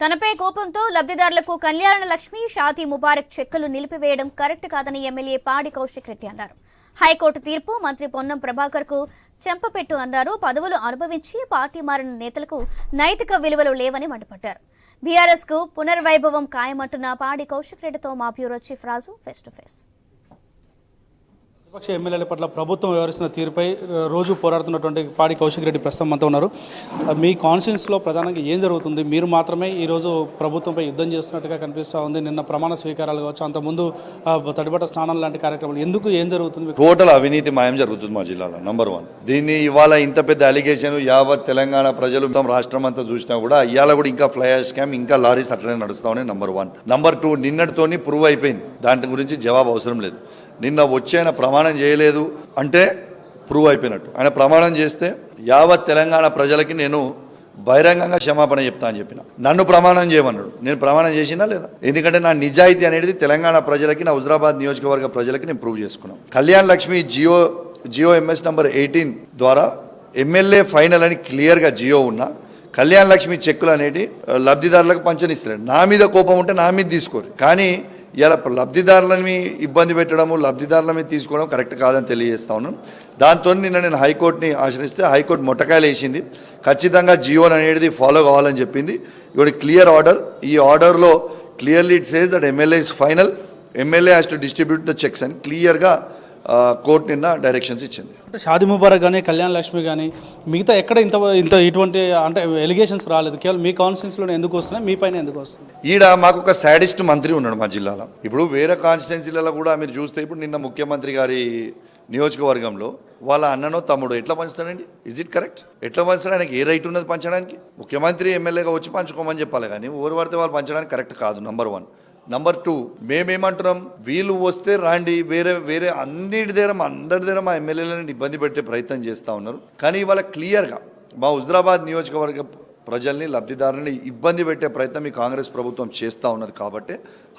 తనపై కోపంతో లబ్ధిదారులకు కళ్యాణ లక్ష్మి షాదీ ముబారక్ చెక్కులు నిలిపివేయడం కరెక్ట్ కాదని ఎమ్మెల్యే పాడి కౌశిక్ రెడ్డి అన్నారు. హైకోర్టు తీర్పు మంత్రి పొన్నం ప్రభాకర్కు చెంపపెట్టు అన్నారు. పదవులు అనుభవించి పార్టీ మారిన నేతలకు నైతిక విలువలు లేవని మండిపడ్డారు. బీఆర్ఎస్కు పునర్వైభవం ఖాయమంటున్న పాడి కౌశిక్ రెడ్డితో మా bureau chief Raju face to face ప్రతిపక్ష ఎమ్మెల్యేల పట్ల ప్రభుత్వం వ్యవహరిస్తున్న తీరుపై రోజు పోరాడుతున్నటువంటి పాడి కౌశిక్ రెడ్డి ప్రస్తుతం మనతో ఉన్నారు. మీ కాన్స్టిట్యూన్స్లో ప్రధానంగా ఏం జరుగుతుంది? మీరు మాత్రమే ఈరోజు ప్రభుత్వంపై యుద్ధం చేస్తున్నట్టుగా కనిపిస్తూ ఉంది. నిన్న ప్రమాణ స్వీకారాలు కావచ్చు అంతకుముందు తడిబట్ట స్నానం లాంటి కార్యక్రమాలు. ఎందుకు ఏం జరుగుతుంది? టోటల్ అవినీతి మాయం జరుగుతుంది మా జిల్లాలో నంబర్ వన్ దీన్ని ఇవాళ ఇంత పెద్ద అలిగేషన్ యావత్ తెలంగాణ ప్రజలు రాష్ట్రం అంతా చూసినా కూడా ఇవాళ కూడా ఇంకా ఫ్లై స్కామ్ ఇంకా లారీస్ అట్లనే నడుస్తా ఉన్నాయి నంబర్ వన్ నంబర్ టూ నిన్నటితోని ప్రూవ్ అయిపోయింది. దాని గురించి జవాబు అవసరం లేదు. నిన్న వచ్చాయన ప్రమాణం చేయలేదు అంటే ప్రూవ్ అయిపోయినట్టు. ఆయన ప్రమాణం చేస్తే యావత్ తెలంగాణ ప్రజలకి నేను బహిరంగంగా క్షమాపణ చెప్తా అని చెప్పిన. నన్ను ప్రమాణం చేయమన్నాడు. నేను ప్రమాణం చేసినా లేదా? ఎందుకంటే నా నిజాయితీ అనేది తెలంగాణ ప్రజలకి నా హుజరాబాద్ నియోజకవర్గ ప్రజలకి నేను ప్రూవ్ చేసుకున్నాను. Kalyan Lakshmi GO GO MS number eighteen ద్వారా ఎమ్మెల్యే ఫైనల్ అని క్లియర్గా జియో ఉన్నా కళ్యాణ్ లక్ష్మి చెక్కులు అనేటి లబ్ధిదారులకు పంచనిస్తారు నా మీద కోపం ఉంటే నా మీద తీసుకోరు. కానీ ఇలా లబ్ధిదారులని ఇబ్బంది పెట్టడము లబ్ధిదారులని తీసుకోవడం కరెక్ట్ కాదని తెలియజేస్తా ఉన్నాను. దాంతో నిన్న నేను హైకోర్టుని ఆశ్రయిస్తే హైకోర్టు మొట్టకాయలు వేసింది. ఖచ్చితంగా జియోన్ అనేది ఫాలో కావాలని చెప్పింది. ఇప్పుడు క్లియర్ ఆర్డర్. ఈ ఆర్డర్లో clearly it says that MLA is final. MLA has to distribute the cheques అని క్లియర్గా కోర్టు నిన్న డైరెక్షన్స్ ఇచ్చింది. అంటే షాదీ ముబారక్ కానీ కళ్యాణ్ లక్ష్మి కానీ మిగతా ఎక్కడ ఇంత ఇంత ఇటువంటి అంటే ఎలిగేషన్స్ రాలేదు. కేవలం మీ కాన్స్టిట్యూన్స్లోనే ఎందుకు వస్తున్నాయి? మీ పైన ఎందుకు వస్తుంది ఈడ మాకు ఒక సాడిస్ట్ మంత్రి ఉన్నాడు మా జిల్లాలో. ఇప్పుడు వేరే కాన్స్టిట్యున్సీలలో కూడా మీరు చూస్తే ఇప్పుడు నిన్న ముఖ్యమంత్రి గారి నియోజకవర్గంలో వాళ్ళ అన్ననో తమ్ముడు ఎట్లా పంచుతాడండి? ఇజ్ ఇట్ కరెక్ట్ ఎట్లా పంచుతాడు ఆయనకి ఏ రైట్ ఉన్నది పంచడానికి? ముఖ్యమంత్రి ఎమ్మెల్యేగా వచ్చి పంచుకోమని చెప్పాలి కానీ ఎవరు పడితే వాళ్ళు పంచడానికి కరెక్ట్ కాదు నంబర్ వన్ నంబర్ టూ మేమేమంటున్నాం? వీళ్ళు వస్తే రాండి వేరే వేరే అన్నిటి దగ్గర మా అందరి దగ్గర మా ఎమ్మెల్యేలను ఇబ్బంది పెట్టే ప్రయత్నం చేస్తూ ఉన్నారు. కానీ ఇవాళ క్లియర్గా మా హుజరాబాద్ నియోజకవర్గ ప్రజల్ని లబ్ధిదారుని ఇబ్బంది పెట్టే ప్రయత్నం ఈ కాంగ్రెస్ ప్రభుత్వం చేస్తూ ఉన్నది కాబట్టి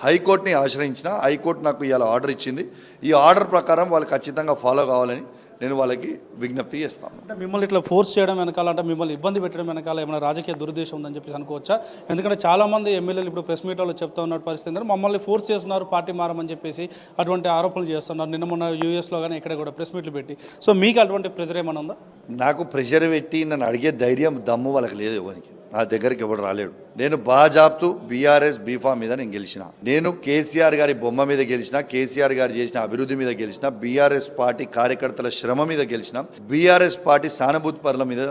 హైకోర్టుని ఆశ్రయించిన హైకోర్టు నాకు ఇవాళ ఆర్డర్ ఇచ్చింది. ఈ ఆర్డర్ ప్రకారం వాళ్ళు ఖచ్చితంగా ఫాలో కావాలని నేను వాళ్ళకి విజ్ఞప్తి చేస్తాను. అంటే మిమ్మల్ని ఇట్లా ఫోర్స్ చేయడం వెనకాల అంటే మిమ్మల్ని ఇబ్బంది పెట్టడం వెనకాల ఏమైనా రాజకీయ దురుద్దేశం ఉందని చెప్పేసి అనుకోవచ్చా? ఎందుకంటే చాలా మంది ఎమ్మెల్యేలు ఇప్పుడు ప్రెస్ మీట్లో చెప్తా ఉన్న పరిస్థితి ఏంటంటే మమ్మల్ని ఫోర్స్ చేస్తున్నారు పార్టీ మారమని చెప్పేసి అటువంటి ఆరోపణలు చేస్తున్నారు. నిన్న మొన్న యూఎస్లో కానీ ఇక్కడ కూడా ప్రెస్ మీట్లు పెట్టి. సో మీకు అటువంటి ప్రెజర్ ఏమైనా ఉందా? నాకు ప్రెషర్ పెట్టి నన్ను అడిగే ధైర్యం దమ్ము వాళ్ళకి లేదు ఎవరికి. నా దగ్గరికి ఎవడు రాలేడు. నేను బాజాబ్తూ బీఆర్ఎస్ బీఫా మీద నేను గెలిచిన. నేను కేసీఆర్ గారి బొమ్మ మీద గెలిచిన కేసీఆర్ గారు చేసిన అభివృద్ధి మీద గెలిచిన బీఆర్ఎస్ పార్టీ కార్యకర్తల శ్రమ మీద గెలిచిన బీఆర్ఎస్ పార్టీ సానుభూతి పరుల మీద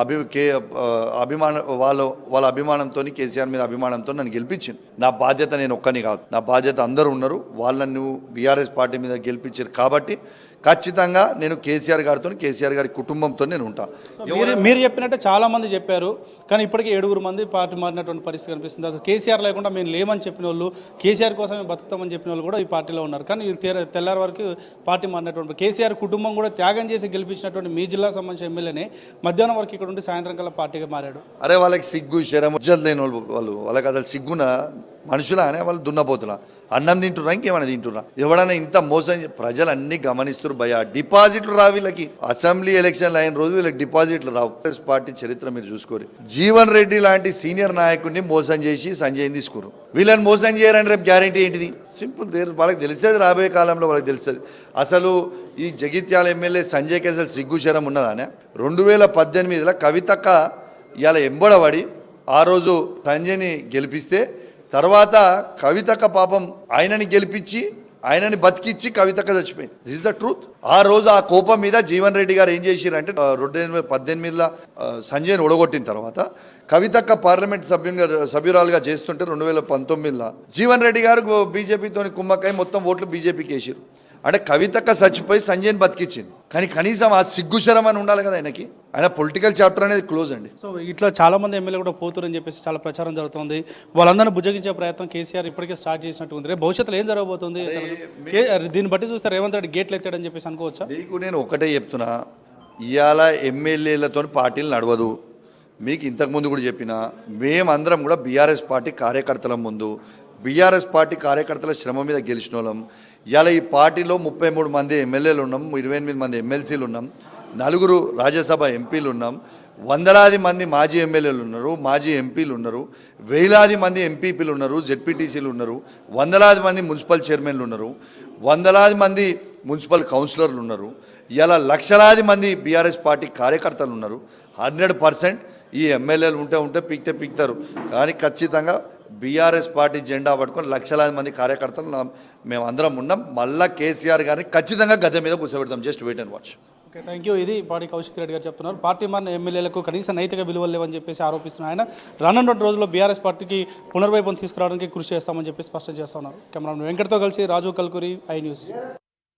అభి కే అభిమాన వాళ్ళ వాళ్ళ అభిమానంతో కేసీఆర్ మీద అభిమానంతో నన్ను గెలిపించింది నా బాధ్యత నేను ఒక్కని కాదు. నా బాధ్యత అందరూ ఉన్నారు. వాళ్ళను బీఆర్ఎస్ పార్టీ మీద గెలిపించారు కాబట్టి ఖచ్చితంగా నేను కేసీఆర్ గారితో కేసీఆర్ గారి కుటుంబంతో నేను ఉంటా. మీరు మీరు చెప్పినట్టే చాలా మంది చెప్పారు కానీ ఇప్పటికీ ఏడుగురు మంది పార్టీ మారినటువంటి పరిస్థితి కనిపిస్తుంది. అసలు కేసీఆర్ లేకుండా మేము లేమని చెప్పిన వాళ్ళు కేసీఆర్ కోసం మేము బతుకుతామని చెప్పిన వాళ్ళు కూడా ఈ పార్టీలో ఉన్నారు. కానీ తెల్లారి వరకు పార్టీ మారినటువంటి కేసీఆర్ కుటుంబం కూడా త్యాగం చేసి గెలిపించినటువంటి మీ జిల్లా సంబంధించిన ఎమ్మెల్యేనే మధ్యాహ్నం వరకు ఇక్కడ ఉండి సాయంత్రం కల్లా పార్టీగా మారాడు. అరే వాళ్ళకి సిగ్గు శరం లేని వాళ్ళు వాళ్ళు వాళ్ళకి అసలు సిగ్గున? మనుషులా అనే వాళ్ళు దున్నపోతులా. అన్నం తింటున్నా ఇంకేమైనా తింటున్నా ఎవడైనా ఇంత మోసం ప్రజలు అన్ని గమనిస్తారు భయ డిపాజిట్లు రావు వీళ్ళకి. అసెంబ్లీ ఎలక్షన్లు అయిన రోజు వీళ్ళకి డిపాజిట్లు రావు. కాంగ్రెస్ పార్టీ చరిత్ర మీరు చూసుకోరు. జీవన్ రెడ్డి లాంటి సీనియర్ నాయకుడిని మోసం చేసి సంజయ్ తీసుకురు వీళ్ళని మోసం చేయరని రేపు గ్యారంటీ ఏంటిది? సింపుల్ వాళ్ళకి తెలిసేది రాబోయే కాలంలో వాళ్ళకి తెలుస్తుంది. అసలు ఈ జగిత్యాల ఎమ్మెల్యే సంజయ్ కేసల్ సిగ్గుశరం ఉన్నదానే? రెండు వేల పద్దెనిమిదిలో కవితక్క ఇవాళ ఎంబడబడి ఆ రోజు సంజయ్ని గెలిపిస్తే తర్వాత కవితక్క పాపం ఆయనని గెలిపించి ఆయనని బతికిచ్చి కవితక్క చచ్చిపోయింది. దిస్ ఇస్ ద ట్రూత్ ఆ రోజు ఆ కోపం మీద జీవన్ రెడ్డి గారు ఏం చేసిరంటే అంటే రెండు వేల పద్దెనిమిదిలో సంజయ్ని ఒడగొట్టిన తర్వాత కవితక్క పార్లమెంట్ సభ్యునిగా సభ్యురాలుగా చేస్తుంటే రెండు వేల పంతొమ్మిదిలో జీవన్ రెడ్డి గారు బీజేపీతో కుమ్మక్కై మొత్తం ఓట్లు బీజేపీకి వేసారు అంటే కవితక్క చచ్చిపోయి సంజయ్ని బతికిచ్చింది. కానీ కనీసం ఆ సిగ్గుశరం అని ఉండాలి కదా ఆయనకి. ఆయన పొలిటికల్ చాప్టర్ అనేది క్లోజ్ అండి. సో ఇట్లా చాలా మంది ఎమ్మెల్యే కూడా పోతురని చెప్పేసి చాలా ప్రచారం జరుగుతుంది. వాళ్ళందరినీ బుజ్జగించే ప్రయత్నం కేసీఆర్ ఇప్పటికే స్టార్ట్ చేసినట్టు ఉంది. రేపు భవిష్యత్తులో ఏం జరగబోతుంది? దీన్ని బట్టి చూస్తే రేవంత్ రెడ్డి గేట్లు ఎత్తాడని చెప్పేసి అనుకోవచ్చా? మీకు నేను ఒకటే చెప్తున్నా. ఇవాళ ఎమ్మెల్యేలతో పార్టీలు నడవదు. మీకు ఇంతకుముందు కూడా చెప్పిన మేమందరం కూడా బీఆర్ఎస్ పార్టీ కార్యకర్తల ముందు బీఆర్ఎస్ పార్టీ కార్యకర్తల శ్రమ మీద గెలిచిన వాళ్ళం ఇవాళ ఈ పార్టీలో ముప్పై మూడు మంది ఎమ్మెల్యేలు ఉన్నాం ఇరవై ఎనిమిది మంది ఎమ్మెల్సీలు ఉన్నాం. నలుగురు రాజ్యసభ ఎంపీలు ఉన్నాం. వందలాది మంది మాజీ ఎమ్మెల్యేలు ఉన్నారు మాజీ ఎంపీలు ఉన్నారు వేలాది మంది ఎంపీపీలు ఉన్నారు జెడ్పీటీసీలు ఉన్నారు వందలాది మంది మున్సిపల్ చైర్మన్లు ఉన్నారు వందలాది మంది మున్సిపల్ కౌన్సిలర్లు ఉన్నారు ఇలా లక్షలాది మంది బీఆర్ఎస్ పార్టీ కార్యకర్తలు ఉన్నారు. హండ్రెడ్ పర్సెంట్ ఈ ఎమ్మెల్యేలు ఉంటే ఉంటే పీక్తే పీక్తారు. కానీ ఖచ్చితంగా బీఆర్ఎస్ పార్టీ జెండా పట్టుకొని లక్షలాది మంది కార్యకర్తలు మేము అందరం ఉన్నాం. మళ్ళీ కేసీఆర్ గారిని ఖచ్చితంగా గద్దె మీద కూర్చోబెడతాం. Just wait and watch. Okay thank you ఇది పాడి కౌశిక్ రెడ్డి గారు చెప్తున్నారు. పార్టీ మారిన ఎమ్మెల్యేలకు కనీస నైతిక విలువలు లేవని చెప్పేసి ఆరోపిస్తున్నారు ఆయన రానున్న రోజుల్లో బీఆర్ఎస్ పార్టీకి పునర్వైభవం తీసుకురావడానికి కృషి చేస్తామని చెప్పి స్పష్టం చేస్తున్నారు కెమెరా వెంకట్తో కలిసి రాజు కల్కూరి ఐ న్యూస్.